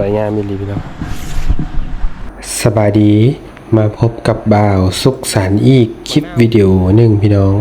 วยงามมีลีพี่น้องสบายดีมาพบกับบ่าวสุขสันต์อีกคลิปวิดีโอหนึ่งพี่น้อง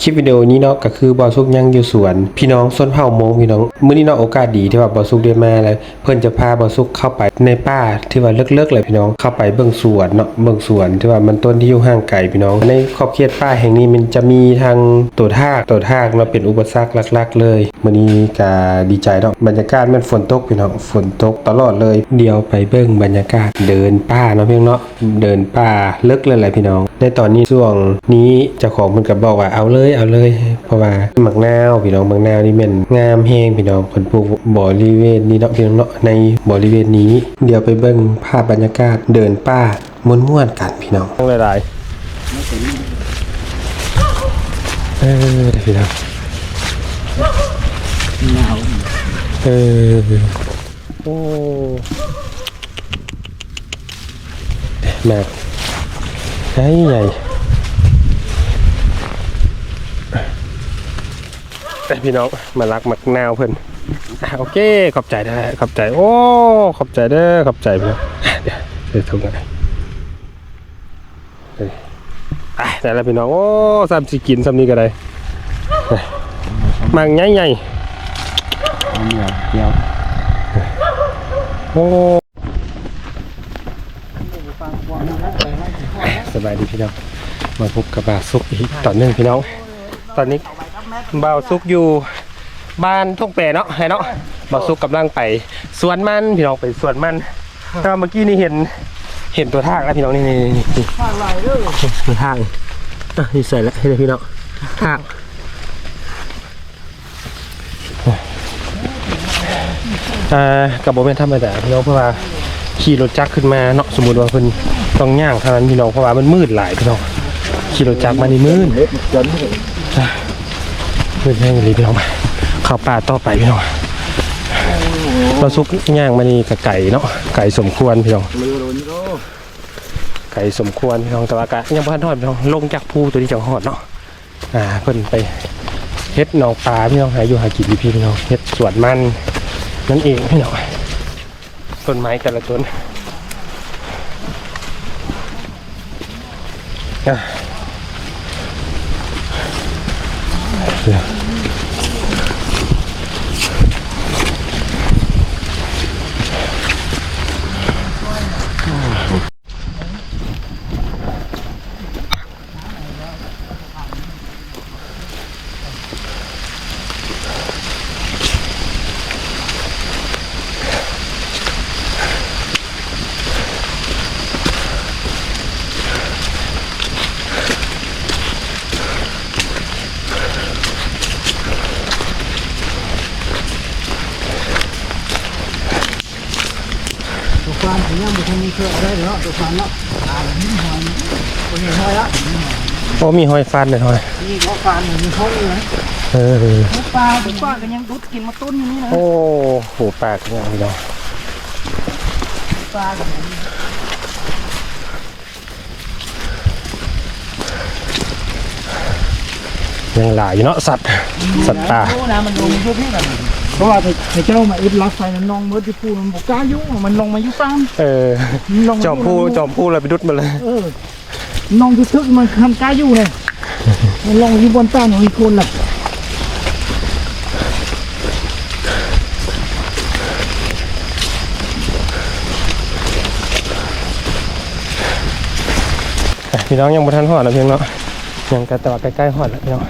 คลิปวิดีโอนี้เนาะก็คือบ่าวสุกยังอยู่สวน พี่น้องส้นเผ่ามงพี่น้องมื้อนี้เนาะโอกาสดีที่ว่าบ่าวสุกได้มาแล้วเพิ่นจะพาบ่าวสุกเข้าไปในป่าที่ว่าเลิกๆเลยพี่น้องเข้าไปเบิ่งสวนเนาะเบิ่งสวนที่ว่ามันต้นที่อยู่ห่างไกลพี่น้อง ในขอบเขตป่าแห่งนี้มันจะมีทางตัวทากตัวทากเนาะเป็นอุปสรรคหลักๆ เลยมื้อนี้ก็ดีใจเนาะบรรยากาศมันฝนตกพี่น้องฝนตกตลอดเลย เดี๋ยวไปเบิ่งบรรยากาศเดินป่าเนาะพี่น้องเนาะเดินป่าเลิกเลยแหละพี่น้อง ในตอนนี้ช่วงนี้เจ้าของมันก็บอกว่าเอาเลยเอาเลย เพราะว่าหมักนาวพี่น้องหมักนาวนี่แม่นงามแฮงพี่น้องเพิ่นปลูกบริเวณนี้เนาะพี่น้องเนาะในบริเวณนี้ เดี๋ยวไปเบิ่งภาพบรรยากาศเดินป่าม่วนๆกันพี่น้องต้องหลายๆเออเดี๋ยวพี่น้องหนาวเออโอ้แม่ใหญ่ใหญ่ไป พี่น้องมารักมักนาวเพิ่นอะโอเคขอบใจได้ขอบใจ โอ้ขอบใจเด้อขอบใจเพี่องอะเดี๋ยวเดี๋ยวทุกันเฮ้ยอะได้แล้วพี่น้อง โอ้ซ้ำสิกินซ้ำนี้ก็ได้มังใหญ่ใหญ่เหนียวเดียวโอ้สบายดีพี่น้อง มาพบกับบาวซุกอีกตอเนื่งพี่น้อง ตอนนี้ บ่าวซุกอยู่บ้านทุ่งแปเนาะให้เนาะบ่าวซุกกำลังไปสวนมันพี่น้องไปสวนมันแต่ว่าเมื่อกี้นี่เห็นเห็นตัวทากแล้วพี่น้องนี่นี่นี่นี่ข้างไหลเด้อตัวทากอะนี่ใส่แล้วให้เลยพี่น้องทากอ่ากับโบเป็นธรรมดาพี่น้องเพราะว่าขี่รถจักรขึ้นมาเนาะสมมุติว่าเพิ่นต้องย่างเท่านั้นพี่น้องเพราะว่ามันมืดหลายพี่น้องขี่รถจักรมานี่มืด เล็บจนเพื่อนแห้งเลยพี่น้องเข้าป่าต่อไปพี่น้องเราซุกย่างมานี่กับไก่เนาะไก่สมควรพี่น้องไก่สมควรพี่น้องแต่ว่ากะยังบ่ทันทอดพี่น้องลงจากภูตัวนี้จังหอดเนาะอ่าเพิ่นไปเฮ็ดหนองปลาพี่น้องหาอยู่หากินพี่พี่น้องเฮ็ดสวนมันนั่นเองพี่น้องต้นไม้แต่ละต้นอะ เดี๋ยว ตัวฟานผมยังไม่ทันมี เครื่องอะไรเนาะตัวฟานเนาะอ่าหินหอยคนเห็นหอยละโอ้มีหอยฟันเลยหอยนี่ก็ฟานเหมือนมีเขาเลยนะเออปลาผมปลาก็ยังดุดกินมาต้นอย่างนี้นะโอ้โหปลากเนี่ยพี่น้องปลาก็เหมือนยังหลายอยู่เนาะสัตว์สัตว์ป่าโอ้นะมันลงยุบนี่กัน เพราะว่าไอ้เจ้ามาอึดรักไฟนั้นน้องเมื่อที่พูดมันบอกกล้ายุ่งมันลงมายุ่งตามเออมันลงาจอมพูจอมพูเราไปดุดมาเลยเออน้องทึกๆมันทำกล้าอยู่เนี่ยมันลงอยู่บนต้านของอีกคนแหละอะพี่น้องยังบ่ทันหอดนะเพียงเนาะยังกะแต่ว่าใกล้ๆหอดแล้วพี่น้อง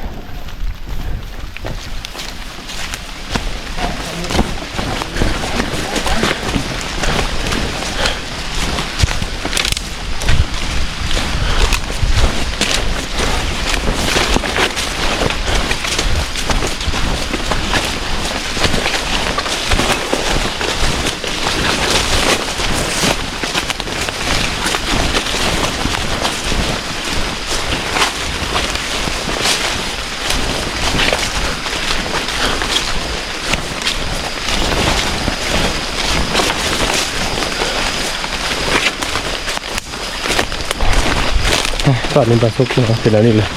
อดนี้นปลาซุกเสร็จแล้วนี่เลย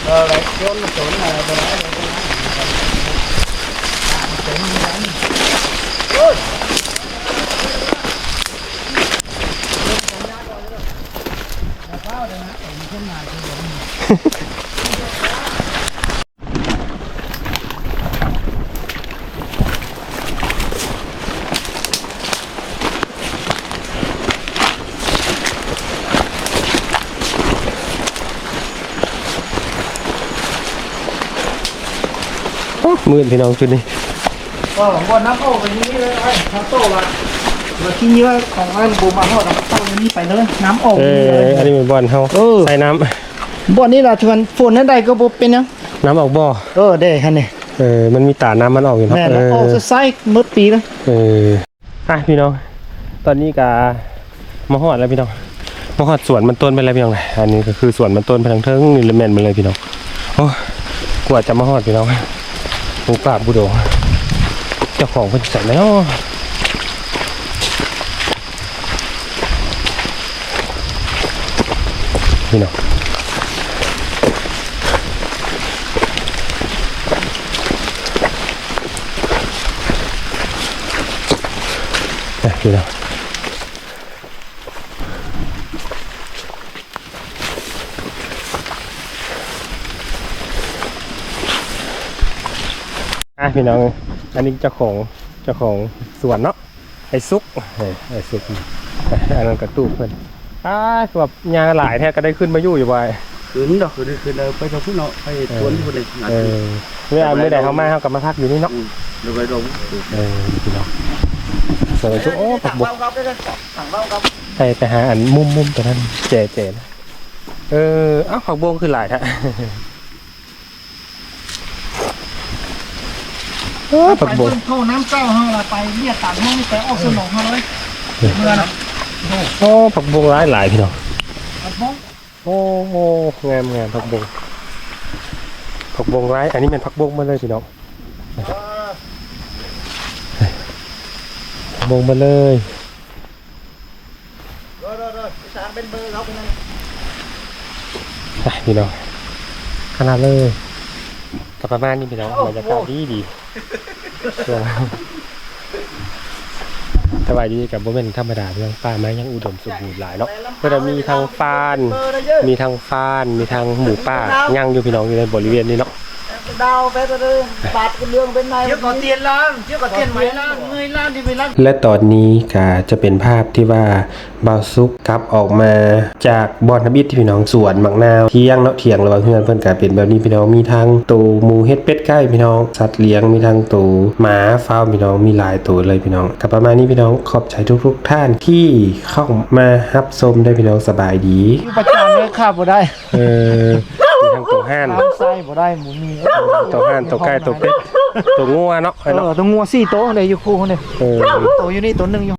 โอ้มืดพี่น้องจุดนี้ก็บ่น้ำโอ้ไปนี่เลยไอ้น้ำโตละเราที่นี่ว่าของอันบูมาเฮาน้ำโตนี่ไปเลยน้ำโอ้เอออันนี้เป็นบอลเฮาเออใส่น้บ่นี่ล่ะชวนฝนนั้นใดก็บ่เป็นหยังำน้ำออกบ่อเออได้คันนี้เออมันมีตาน้ำมันออกอยู่เนาะแม่เอน้ำโอ้อใส่หมดปีเลยเอออะพี่น้อง ตอนนี้กามาฮอดแล้วพี่น้องมาฮอดสวนมันต้นไปแล้วพี่น้องอันนี้ก็คือสวนมันต้นไปทางเทิงนี่ละแม่นมาเลยพี่น้องโอ้กว่าจะมาฮอดพี่น้อง หมูป่าบุโด เจ้าของเพิ่นใส่แล้วพี่น้องอะพี่น้อง พี่น้อง อันนี้เจ้าของเจ้าของสวนเนาะไอ้ซุกเออไอ้ซุกอะอันนั้นกระตู้เพิ่นอ่าคือแบบยาหลายแท้ก็ได้ขึ้นมาอยู่อยู่บ่อยคืนดอกคืนคืนเราไปทางพุ่นเนาะไปสวนพุ่นเลยงานเออเมื่อเมื่อใดเขามาเขากลับมาพักอยู่นี่เนาะเราไปลงเออพี่น้องสวยจุ๊โอ้ผักบกครับได้สั่งเบ้าครับไปไปหาอันมุมมุมตัวนั้นเจ๋เจ๋นะเอออ้าวผักบงคือหลายแท้ เออไปผักบงเบิ่งเข้าน้ำเจ้าเฮาล่ะไปเรียกตัดห้องไปออกสนองเฮาเลยเมื่อน่ะโอ้ผักบงหลายหลายพี่น้องตัดห้องโอ้โหงามงามผักบงผักบงร้าย อันนี้เป็นผักบงมาเลยพี่น้องผักบงมาเลยเด้อๆๆสารเป็นเบอร์เขาเป็นนั่นไปพี่น้องขนาดเลยกับประมาณนี้พี่น้องบรรยากาศดีดี ช่วงสบายดีกับโมเมนธรรมดาเรื่องป่าไม้ยังอุดมสมบูรณ์หลายเนาะก็จะมีทางฟาน มีทางฟาน มีทางหมูป่าย่างอยู่พี่น้องอยู่ในบริเวณนี้เนาะ ดาวไปตัวเดิมบาดกันเรื่องเป็นนายเที่ยวก่อนเตียนล้านเที่ยวก่อนเตียนไหมล้านเงยล้านที่ไปล้านและตอนนี้ก็จะเป็นภาพที่ว่าบาวซุกกลับออกมาจากบอนทบิดที่พี่น้องสวนมักนาวเที่ยงเนาะเที่ยงระหว่างเพื่อนเพื่อนก็เป็นแบบนี้พี่น้องมีทั้งตูหมูเฮ็ดเป็ดไก่พี่น้องสัตว์เลี้ยงมีทั้งตูหมาเฝ้าพี่น้องมีหลายตัวเลยพี่น้องกับประมาณนี้พี่น้องขอบใจทุก ๆ ท่านที่เข้ามารับชมได้พี่น้องสบายดีอยู่ประจานเลยข้าบ่ได้ เออ มีทั้งตัวห่าน น้ำไส้บ่ได้หมูมีตัวห่านตัวไก่ตัวเป็ดตัวงัวเนาะเอไอ้เนาะอตัวงัวสี่ตัวเลยอยู่คู่เขาเนี่ยเออ ตัวอยู่นี่ตัวหนึ่งอยู่